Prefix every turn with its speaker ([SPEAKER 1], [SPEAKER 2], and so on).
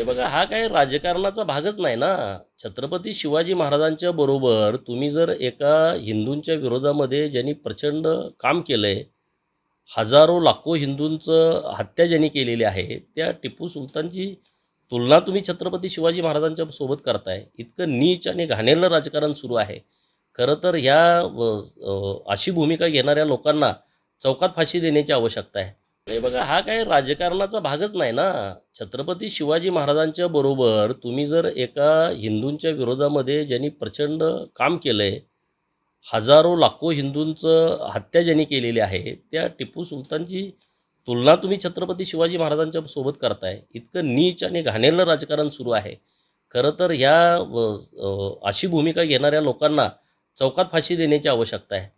[SPEAKER 1] हे बघा हा काय राजकारणाचा भागच नाही ना. छत्रपती शिवाजी महाराजांच्या बरोबर तुम्ही जर एका हिंदूंच्या विरोधामध्ये ज्यांनी प्रचंड काम केलं आहे हजारो लाखो हिंदूंचं हत्या ज्यांनी केलेली आहे त्या टिपू सुलतानची तुलना तुम्ही छत्रपती शिवाजी महाराजांच्या सोबत करताय. इतकं नीच आणि घाणेरलं राजकारण सुरू आहे. खरं तर ह्या अशी भूमिका घेणाऱ्या लोकांना चौकात फाशी देण्याची आवश्यकता आहे. हे बघा हा काय राजकारणाचा भागच नाही ना. छत्रपती शिवाजी महाराजांच्या बरोबर तुम्ही जर एका हिंदूंच्या विरोधामध्ये ज्यांनी प्रचंड काम केलं आहे हजारो लाखो हिंदूंचं हत्या ज्यांनी केलेली आहे त्या टिपू सुलतानची तुलना तुम्ही छत्रपती शिवाजी महाराजांच्या सोबत करताय. इतकं नीच आणि घाणेरलं राजकारण सुरू आहे. खरं तर ह्या अशी भूमिका घेणाऱ्या लोकांना चौकात फाशी देण्याची आवश्यकता आहे.